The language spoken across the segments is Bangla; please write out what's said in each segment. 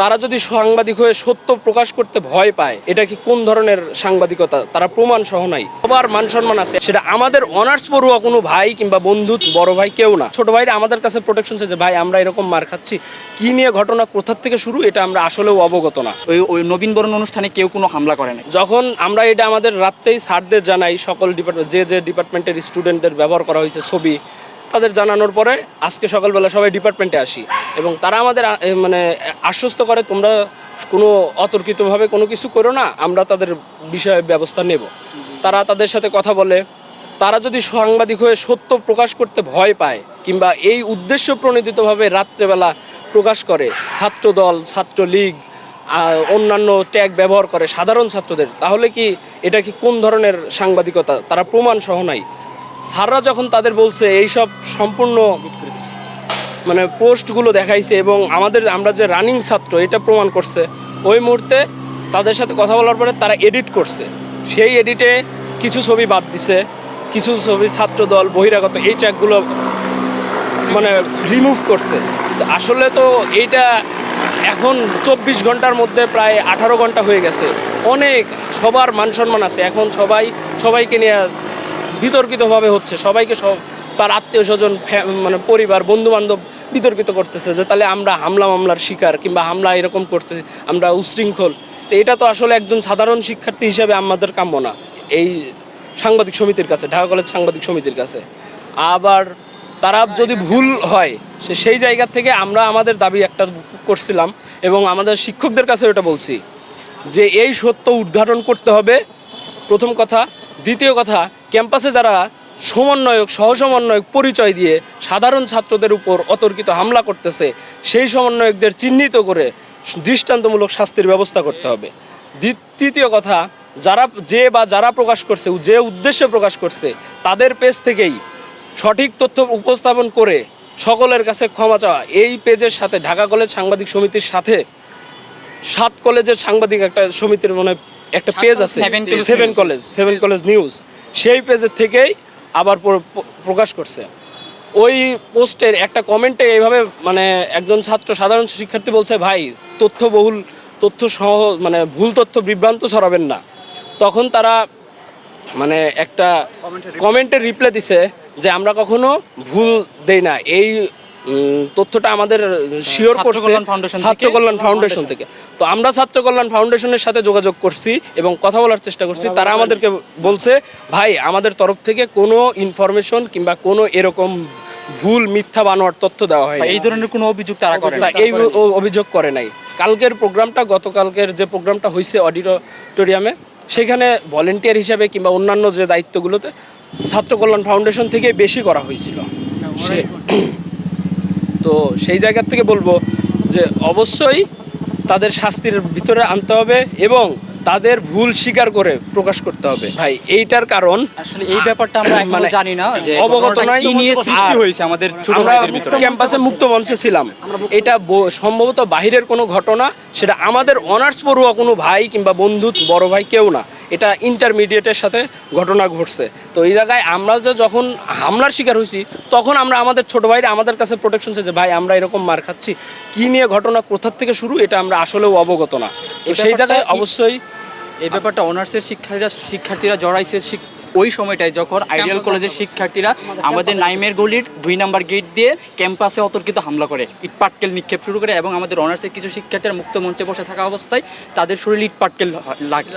তারা যদি সাংবাদিক হয়ে সত্য প্রকাশ করতে ভয় পায় এটা কি কোন ধরনের সাংবাদিকতা? তারা প্রমাণ সহ নাই। সবার মান সম্মান আছে। সেটা আমাদের অনার্স পড়ুয়া কোনো ভাই কিংবা বন্ধু বড় ভাই কেউ না। ছোট ভাইরা আমাদের কাছে প্রোটেকশন যে ভাই আমরা এরকম মার খাচ্ছি। কি নিয়ে ঘটনা কোথার থেকে শুরু এটা আমরা আসলেও অবগত না। ওই ওই নবীন বরণ অনুষ্ঠানে কেউ কোনো হামলা করে না যখন আমরা এটা আমাদের রাত্রেই স্যারদের জানাই সকল ডিপার্টমেন্ট যে যে ডিপার্টমেন্টের স্টুডেন্টদের ব্যবহার করা হয়েছে ছবি তাদের জানানোর পরে আজকে সকালবেলা সবাই ডিপার্টমেন্টে আসি। এবং তারা আমাদের মানে আশ্বস্ত করে তোমরা কোনো অতর্কিতভাবে কোনো কিছু করো না আমরা তাদের বিষয়ে ব্যবস্থা নেব। তারা তাদের সাথে কথা বলে। তারা যদি সাংবাদিক হয়ে সত্য প্রকাশ করতে ভয় পায় কিংবা এই উদ্দেশ্য প্রণোদিতভাবে রাত্রেবেলা প্রকাশ করে ছাত্রদল ছাত্রলীগ আহ, অন্যান্য ট্যাগ ব্যবহার করে সাধারণ ছাত্রদের তাহলে কি এটা কি কোন ধরনের সাংবাদিকতা? তারা প্রমাণ সহ নাই। স্যাররা যখন তাদের বলছে এই সব সম্পূর্ণ মানে পোস্টগুলো দেখাইছে এবং আমাদের, আমরা যে রানিং ছাত্র, এটা প্রমাণ করছে, ওই মুহূর্তে তাদের সাথে কথা বলার পরে তারা এডিট করছে। সেই এডিটে কিছু ছবি বাদ দিছে, কিছু ছবি ছাত্র দল বহিরাগত, এই ট্র্যাকগুলো মানে রিমুভ করছে। আসলে তো এইটা এখন চব্বিশ ঘণ্টার মধ্যে প্রায় আঠারো ঘণ্টা হয়ে গেছে। অনেক সবার মান সম্মান আছে। এখন সবাই, সবাইকে নিয়ে বিতর্কিতভাবে হচ্ছে। সবাইকে সব তার আত্মীয় স্বজন মানে পরিবার বন্ধু বান্ধব বিতর্কিত করতেছে যে, তাহলে আমরা হামলা মামলার শিকার কিংবা হামলা এরকম করতে আমরা উশৃঙ্খল। তো এটা তো আসলে একজন সাধারণ শিক্ষার্থী হিসেবে আমাদের কাম্য না। এই সাংবাদিক সমিতির কাছে, ঢাকা কলেজ সাংবাদিক সমিতির কাছে। আবার তারা যদি ভুল হয়, সে সেই জায়গা থেকে আমরা আমাদের দাবি একটা করছিলাম এবং আমাদের শিক্ষকদের কাছে ওটা বলছি যে, এই সত্য উদ্ঘাটন করতে হবে। প্রথম কথা। দ্বিতীয় কথা ক্যাম্পাসে যারা সমন্বয়ক সহসমন্বয়ক পরিচয় দিয়ে সাধারণ ছাত্রদের উপর অতর্কিত হামলা করতেছে সেই সমন্বয়কদের চিহ্নিত করে দৃষ্টান্তমূলক শাস্তির ব্যবস্থা করতে হবে। তৃতীয় কথা যারা যে বা যারা প্রকাশ করছে যে উদ্দেশ্যে প্রকাশ করছে তাদের পেজ থেকেই সঠিক তথ্য উপস্থাপন করে সকলের কাছে ক্ষমা চাওয়া। এই পেজের সাথে ঢাকা কলেজ সাংবাদিক সমিতির সাথে সাত কলেজের সাংবাদিক একটা সমিতির মানে একটা পেজ আছে। Seven college seven college news সেই পেজের থেকেই আবার প্র- প্র- প্রকাশ করছে। ওই পোস্টের একটা কমেন্টে এইভাবে মানে একজন ছাত্র সাধারণ শিক্ষার্থী বলছে ভাই তথ্য বহুল তথ্য সহ মানে ভুল তথ্য বিভ্রান্ত ছড়াবেন না। তখন তারা মানে একটা কমেন্টের রিপ্লাই দিছে যে আমরা কখনো ভুল দেই না। এই তথ্যটা আমাদের শিওর করছে ফাউন্ডেশন ছাত্র কল্যাণ ফাউন্ডেশন থেকে। তো আমরা ছাত্র কল্যাণ ফাউন্ডেশনের সাথে যোগাযোগ করছি এবং কথা বলার চেষ্টা করছি। তারা আমাদেরকে বলছে ভাই আমাদের তরফ থেকে কোনো ইনফরমেশন কিংবা কোনো এরকম ভুল মিথ্যা বানোয়ার তথ্য দেওয়া হয় এই ধরনের কোনো অভিযোগ তারা করে এই অভিযোগ করে নাই। কালকের প্রোগ্রামটা গতকালকের যে প্রোগ্রামটা হয়েছে অডিটোরিয়ামে সেখানে ভলেন্টিয়ার হিসাবে কিংবা অন্যান্য যে দায়িত্বগুলোতে ছাত্র কল্যাণ ফাউন্ডেশন থেকে বেশি করা হয়েছিল। সে- তো সেই জায়গার থেকে বলব যে অবশ্যই তাদের শাস্তির ভিতরে আনতে হবে এবং তাদের ভুল স্বীকার করে প্রকাশ করতে হবে। ভাই এইটার কারণ আসলে এই ব্যাপারটা আমরা মানে জানি না যে অবগত নয়। কি নিয়ে সৃষ্টি হয়েছে আমাদের ছোট ভাইদের ভিতরে। ক্যাম্পাসে মুক্ত মঞ্চে ছিলাম। এটা সম্ভবত বাহিরের কোনো ঘটনা সেটা আমাদের অনার্স পড়ুয়া কোনো ভাই কিংবা বন্ধু বড় ভাই কেউ না। এটা ইন্টারমিডিয়েটের সাথে ঘটনা ঘটছে। তো এই জায়গায় আমরা যে যখন হামলার শিকার হয়েছি তখন আমরা আমাদের ছোট ভাইরা আমাদের কাছে প্রোটেকশন যে ভাই আমরা এরকম মার খাচ্ছি। কী নিয়ে ঘটনা কোথার থেকে শুরু এটা আমরা আসলেও অবগত না। তো সেই জায়গায় অবশ্যই এই ব্যাপারটা অনার্সের শিক্ষার্থীরা শিক্ষার্থীরা জড়াইছে ওই সময়টায় যখন আইডিয়াল কলেজের শিক্ষার্থীরা আমাদের নাইমের গলির দুই নাম্বার গেট দিয়ে ক্যাম্পাসে অতর্কিত হামলা করে ইট পাটকেল নিক্ষেপ শুরু করে এবং আমাদের অনার্সের কিছু শিক্ষার্থীরা মুক্ত মঞ্চে বসে থাকা অবস্থায় তাদের শরীরে ইট পাটকেল হয়- লাগে।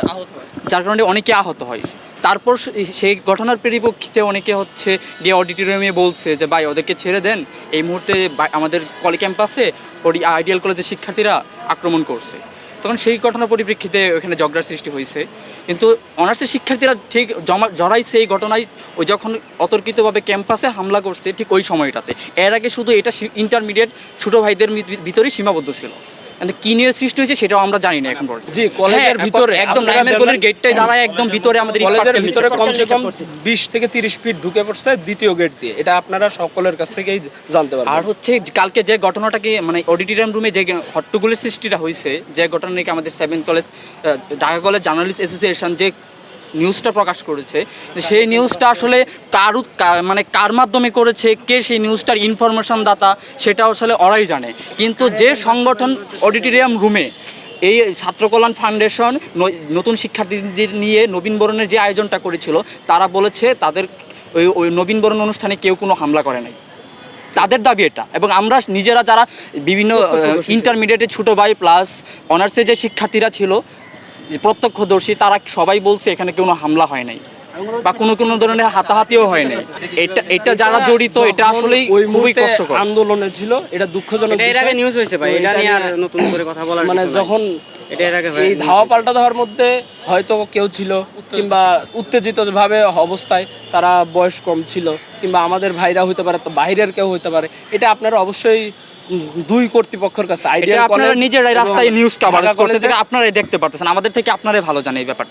যার কারণে অনেকে আহত হয়। তারপর সেই ঘটনার পরিপ্রেক্ষিতে অনেকে হচ্ছে গিয়ে অডিটোরিয়ামে বলছে যে ভাই ওদেরকে ছেড়ে দেন। এই মুহূর্তে আমাদের কলি ক্যাম্পাসে ওই আইডিয়াল কলেজের শিক্ষার্থীরা আক্রমণ করছে। তখন সেই ঘটনার পরিপ্রেক্ষিতে ওখানে ঝগড়ার সৃষ্টি হয়েছে। কিন্তু অনার্সের শিক্ষার্থীরা ঠিক জমা জড়াই সেই ঘটনায় ওই যখন অতর্কিতভাবে ক্যাম্পাসে হামলা করছে ঠিক ওই সময়টাতে। এর আগে শুধু এটা ইন্টারমিডিয়েট ছোটো ভাইদের ভিতরেই সীমাবদ্ধ ছিল। কি নিয়ে সৃষ্টি হয়েছে সেটাও আমরা জানি না এখন পর্যন্ত। জি, কলেজের হ্যাঁ, ভিতরে একদম নাইমের গলির গেটটাই দাঁড়ায় একদম ভিতরে আমাদের কলেজের ভিতরে কমসে কম করছে। বিশ থেকে তিরিশ ফিট ঢুকে পড়ছে দ্বিতীয় গেট দিয়ে। এটা আপনারা সকলের কাছ থেকেই জানতে পারবেন। আর হচ্ছে কালকে যে ঘটনাটাকে মানে অডিটোরিয়াম রুমে যে হট্টগোলের সৃষ্টিটা হয়েছে যে ঘটনা নাকি আমাদের seven college Dhaka college journalist association যে নিউজটা প্রকাশ করেছে। সেই নিউজটা আসলে কার মানে কার মাধ্যমে করেছে কে সেই নিউজটার ইনফরমেশন দাতা সেটা আসলে ওরাই জানে। কিন্তু যে সংগঠন অডিটোরিয়াম রুমে এই ছাত্র কল্যাণ ফাউন্ডেশন নতুন শিক্ষার্থীদের নিয়ে নবীন বরণের যে আয়োজনটা করেছিল তারা বলেছে তাদের ওই ওই নবীন বরণ অনুষ্ঠানে কেউ কোনো হামলা করে নাই। তাদের দাবি এটা। এবং আমরা নিজেরা যারা বিভিন্ন ইন্টারমিডিয়েটে ছোটো ভাই প্লাস অনার্সে যে শিক্ষার্থীরা ছিল প্রত্যক্ষদর্শী তারা সবাই বলছে এখানে কোনো হামলা হয় নাই বা কোনো কোনো ধরনের হাতাহাতিও হয় নাই। এটা এটা যারা জড়িত এটা আসলেই ওই খুবই কষ্টকর। আন্দোলনে ছিল এটা দুঃখজনক এটা এর আগে নিউজ হয়েছে ভাই এটা নিয়ে আর নতুন করে কথা বলার মানে যখন এটা এর আগে ভাই এই ধাওয়া পাল্টা দেওয়ার মধ্যে হয়তো কেউ ছিল কিংবা উত্তেজিত ভাবে অবস্থায় তারা বয়স কম ছিল কিংবা আমাদের ভাইরা হইতে পারে তো বাইরের কেউ হইতে পারে। এটা আপনারা অবশ্যই দুই কর্তৃপক্ষের কাছে আইডিয়া আপনারা নিজেরাই রাস্তায় নিউজ কভারেজ করতে থেকে আপনারাই দেখতে পারতেছেন। আমাদের থেকে আপনারাই ভালো জানেন এই ব্যাপারটা।